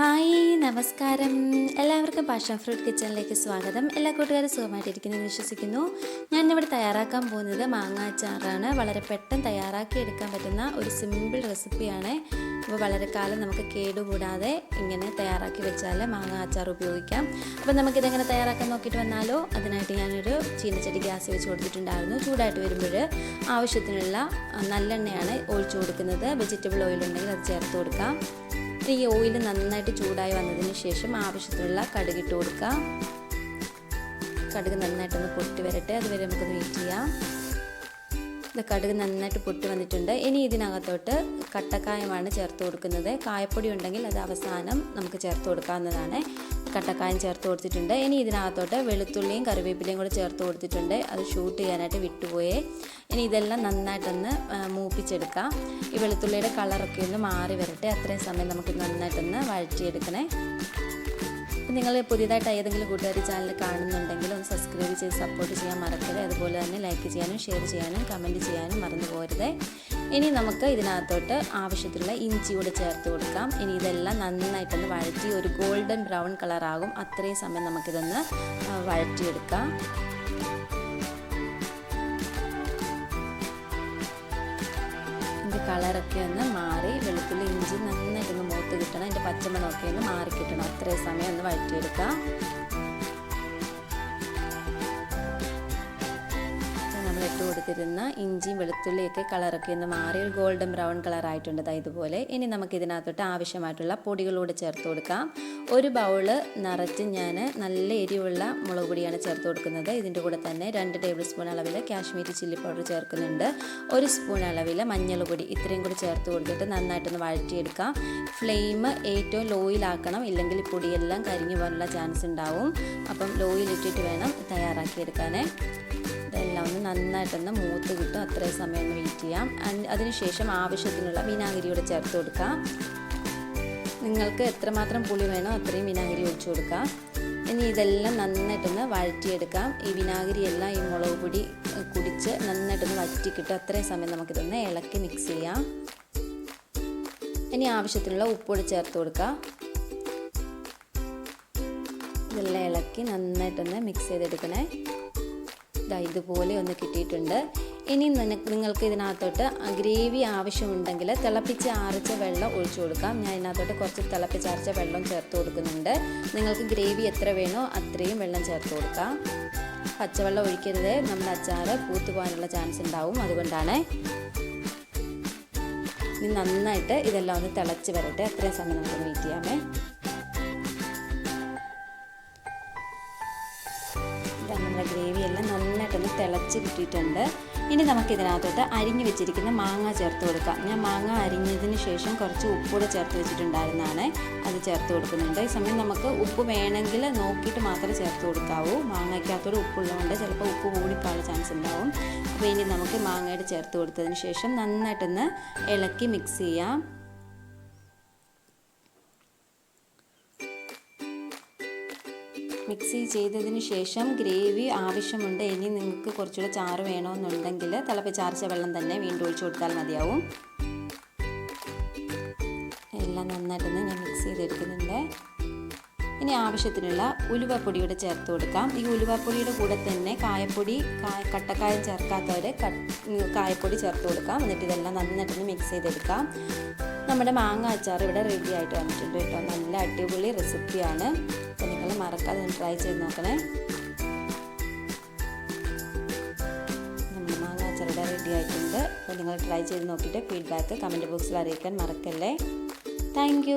Hi നമസ്കാരം. എല്ലാവർക്കും passion fruit കിച്ചണിലേക്ക് സ്വാഗതം. എല്ലാ കൂട്ടുകാരും സുഖമായിട്ടിരിക്കുന്നു വിശ്വസിക്കുന്നു. ഞാൻ ഇവിടെ തയ്യാറാക്കാൻ പോകുന്നത് മാങ്ങാച്ചാറാണ് വളരെ പെട്ടെന്ന് തയ്യാറാക്കി എടുക്കാൻ പറ്റുന്ന ഒരു സിമ്പിൾ റെസിപ്പിയാണ് അപ്പോൾ വളരെ കാലം നമുക്ക് കേടുകൂടാതെ ഇങ്ങനെ തയ്യാറാക്കി വെച്ചാൽ മാങ്ങ അച്ചാർ ഉപയോഗിക്കാം. അപ്പോൾ നമുക്കിതെങ്ങനെ തയ്യാറാക്കാൻ നോക്കിയിട്ട് വന്നാലോ അതിനായിട്ട് ഞാനൊരു ചീനച്ചട്ടി ഗ്യാസ് വെച്ച് കൊടുത്തിട്ടുണ്ടായിരുന്നു. ചൂടായിട്ട് വരുമ്പോൾ ആവശ്യത്തിനുള്ള നല്ലെണ്ണയാണ് ഒഴിച്ചു കൊടുക്കുന്നത്. വെജിറ്റബിൾ ഓയിൽ ഉണ്ടെങ്കിൽ അത് ചേർത്ത് കൊടുക്കാം. ഈ ഓയിൽ നന്നായിട്ട് ചൂടായി വന്നതിന് ശേഷം ആവശ്യത്തിനുള്ള കടുകിട്ട് കൊടുക്കാം. കടുക് നന്നായിട്ടൊന്ന് പൊട്ടി വരട്ടെ. അതുവരെ നമുക്കൊന്ന് വെയിറ്റ് ചെയ്യാം. ഇത് കടുക് നന്നായിട്ട് പൊട്ടി വന്നിട്ടുണ്ട്. ഇനി ഇതിനകത്തോട്ട് കട്ടക്കായമാണ് ചേർത്ത് കൊടുക്കുന്നത്. കായപ്പൊടി ഉണ്ടെങ്കിൽ അത് അവസാനം നമുക്ക് ചേർത്ത് കൊടുക്കാവുന്നതാണ്. കട്ടക്കായം ചേർത്ത് കൊടുത്തിട്ടുണ്ട്. ഇനി ഇതിനകത്തോട്ട് വെളുത്തുള്ളിയും കറിവേപ്പിലയും കൂടെ ചേർത്ത് കൊടുത്തിട്ടുണ്ട്. അത് ഷൂട്ട് ചെയ്യാനായിട്ട് വിട്ടുപോയേ. ഇനി ഇതെല്ലാം നന്നായിട്ടൊന്ന് മൂപ്പിച്ചെടുക്കാം. ഈ വെളുത്തുള്ളിയുടെ കളറൊക്കെ ഒന്ന് മാറി വരട്ടെ. അത്രയും സമയം നമുക്ക് നന്നായിട്ടൊന്ന് വഴറ്റിയെടുക്കണേ. അപ്പം നിങ്ങൾ പുതിയതായിട്ട് ഏതെങ്കിലും കൂട്ടുകാർ ചാനൽ കാണുന്നുണ്ടെങ്കിൽ ഒന്ന് സബ്സ്ക്രൈബ് ചെയ്ത് സപ്പോർട്ട് ചെയ്യാൻ മറക്കരുത്. അതുപോലെ തന്നെ ലൈക്ക് ചെയ്യാനും ഷെയർ ചെയ്യാനും കമന്റ് ചെയ്യാനും മറന്നു പോരുത് ഇനി നമുക്ക് ഇതിനകത്തോട്ട് ആവശ്യത്തിലുള്ള ഇഞ്ചി കൂടെ ചേർത്ത് കൊടുക്കാം. ഇനി ഇതെല്ലാം നന്നായിട്ടൊന്ന് വഴറ്റി ഒരു ഗോൾഡൻ ബ്രൗൺ കളറാകും അത്രയും സമയം നമുക്കിതൊന്ന് വഴറ്റിയെടുക്കാം. കളറൊക്കെ ഒന്ന് മാറി വെളുത്തുള്ളി അതിന്റെ പച്ചമണമൊക്കെ ഒന്ന് മാറി കിട്ടണം അത്രയും സമയം ഒന്ന് വഴറ്റിയെടുക്കാം. ഇട്ട് ഇഞ്ചിയും വെളുത്തുള്ളിയൊക്കെ കളറൊക്കെ ഒന്ന് മാറി ഒരു ഗോൾഡൻ ബ്രൗൺ കളർ ആയിട്ടുണ്ട് ഇതുപോലെ. ഇനി നമുക്ക് ഇതിനകത്തോട്ട് ആവശ്യമായിട്ടുള്ള പൊടികളൂടെ ചേർത്ത് കൊടുക്കാം. ഒരു ബൗൾ നിറച്ച് ഞാൻ നല്ല എരിവുള്ള മുളക് പൊടിയാണ് ചേർത്ത് കൊടുക്കുന്നത്. ഇതിന്റെ കൂടെ തന്നെ രണ്ട് ടേബിൾ സ്പൂൺ അളവിൽ കാശ്മീരി ചില്ലി പൗഡർ ചേർക്കുന്നുണ്ട്. ഒരു സ്പൂൺ അളവിൽ മഞ്ഞൾ പൊടി ഇത്രയും കൂടി ചേർത്ത് കൊടുത്തിട്ട് നന്നായിട്ടൊന്ന് വഴറ്റിയെടുക്കാം. ഫ്ലെയിം ഏറ്റവും ലോയിലാക്കണം ഇല്ലെങ്കിൽ പൊടിയെല്ലാം കരിഞ്ഞു പോകാനുള്ള ചാൻസ് ഉണ്ടാവും. അപ്പം ലോയിലിട്ടിട്ട് വേണം തയ്യാറാക്കിയെടുക്കാനേ. ഇതെല്ലാം ഒന്ന് നന്നായിട്ടൊന്ന് മൂത്ത് കിട്ടും. അത്രയും സമയം ഒന്ന് വെയിറ്റ് ചെയ്യാം. അതിനുശേഷം ആവശ്യത്തിനുള്ള വിനാഗിരിയോടെ ചേർത്ത് കൊടുക്കാം. നിങ്ങൾക്ക് എത്രമാത്രം പുളി വേണോ അത്രയും വിനാഗിരി ഒഴിച്ചു കൊടുക്കാം. ഇനി ഇതെല്ലാം നന്നായിട്ടൊന്ന് വഴറ്റിയെടുക്കാം. ഈ വിനാഗിരി എല്ലാം ഈ മുളക് പൊടി കുടിച്ച് നന്നായിട്ടൊന്ന് വറ്റി കിട്ടും. അത്രയും സമയം നമുക്കിതൊന്ന് ഇളക്കി മിക്സ് ചെയ്യാം. ഇനി ആവശ്യത്തിനുള്ള ഉപ്പുകൂടി ചേർത്ത് കൊടുക്കാം. ഇതെല്ലാം ഇളക്കി നന്നായിട്ടൊന്ന് മിക്സ് ചെയ്തെടുക്കണേ. ഇതാ ഇതുപോലെ ഒന്ന് കിട്ടിയിട്ടുണ്ട്. ഇനി നിങ്ങൾക്ക് ഇതിനകത്തോട്ട് ഗ്രേവി ആവശ്യമുണ്ടെങ്കിൽ തിളപ്പിച്ച് ആറിച്ച വെള്ളം ഒഴിച്ചു കൊടുക്കാം. ഞാൻ ഇതിനകത്തോട്ട് കുറച്ച് തിളപ്പിച്ചാറിച്ച വെള്ളം ചേർത്ത് കൊടുക്കുന്നുണ്ട്. നിങ്ങൾക്ക് ഗ്രേവി എത്ര വേണോ അത്രയും വെള്ളം ചേർത്ത് കൊടുക്കാം. പച്ചവെള്ളം ഒഴിക്കരുത്. നമ്മുടെ അച്ചാർ പൂത്തു പോകാനുള്ള ചാൻസ് ഉണ്ടാവും. അതുകൊണ്ടാണ് ഇനി നന്നായിട്ട് ഇതെല്ലാം ഒന്ന് തിളച്ച് വരട്ടെ. അത്രയും സമയം നമുക്ക് വെയിറ്റ് ചെയ്യാമേ. നമ്മുടെ ഗ്രേവി എല്ലാം നന്നായിട്ടൊന്ന് തിളച്ച് കിട്ടിയിട്ടുണ്ട്. ഇനി നമുക്ക് ഇതിനകത്തോട്ട് അരിഞ്ഞു വെച്ചിരിക്കുന്ന മാങ്ങ ചേർത്ത് കൊടുക്കാം. ഞാൻ മാങ്ങ അരിഞ്ഞതിന് ശേഷം കുറച്ച് ഉപ്പൂടെ ചേർത്ത് വെച്ചിട്ടുണ്ടായിരുന്നതാണ്. അത് ചേർത്ത് കൊടുക്കുന്നുണ്ട്. ഈ സമയം നമുക്ക് ഉപ്പ് വേണമെങ്കിൽ നോക്കിയിട്ട് മാത്രമേ ചേർത്ത് കൊടുക്കാവൂ. മാങ്ങയ്ക്കകത്തോട് ഉപ്പുള്ളതുകൊണ്ട് ചിലപ്പോൾ ഉപ്പ് കൂടിപ്പോകാനുള്ള ചാൻസ് ഉണ്ടാവും. അപ്പോൾ ഇനി നമുക്ക് മാങ്ങയുടെ ചേർത്ത് കൊടുത്തതിന് ശേഷം നന്നായിട്ടൊന്ന് ഇളക്കി മിക്സ് ചെയ്യാം. മിക്സി ചെയ്തതിന് ശേഷം ഗ്രേവി ആവശ്യമുണ്ട്. ഇനി നിങ്ങൾക്ക് കുറച്ചുകൂടെ ചാറ് വേണമെന്നുണ്ടെങ്കിൽ തിളപ്പിച്ചാർച്ച വെള്ളം തന്നെ വീണ്ടും ഒഴിച്ചു കൊടുത്താൽ മതിയാവും. എല്ലാം നന്നായിട്ടൊന്ന് ഞാൻ മിക്സ് ചെയ്തെടുക്കുന്നുണ്ട്. ഇനി ആവശ്യത്തിനുള്ള ഉലുവപ്പൊടിയുടെ ചേർത്ത് കൊടുക്കാം. ഈ ഉലുവപ്പൊടിയുടെ കൂടെ തന്നെ കായപ്പൊടി കായ കട്ടക്കായം ചേർക്കാത്തവർ കായപ്പൊടി ചേർത്ത് കൊടുക്കാം. എന്നിട്ട് ഇതെല്ലാം നന്നായിട്ടൊന്ന് മിക്സ് ചെയ്തെടുക്കാം. നമ്മുടെ മാങ്ങ അച്ചാർ ഇവിടെ റെഡി ആയിട്ട് വന്നിട്ടുണ്ട് കേട്ടോ. നല്ല അടിപൊളി റെസിപ്പിയാണ് അപ്പോൾ നിങ്ങൾ മറക്കാതെ ട്രൈ ചെയ്ത് നോക്കണേ. നമ്മുടെ മാങ്ങ അച്ചാർ ആയിട്ടുണ്ട്. അപ്പോൾ നിങ്ങൾ ട്രൈ ചെയ്ത് നോക്കിയിട്ട് ഫീഡ്ബാക്ക് കമന്റ് ബോക്സിൽ അറിയിക്കാൻ മറക്കല്ലേ. താങ്ക്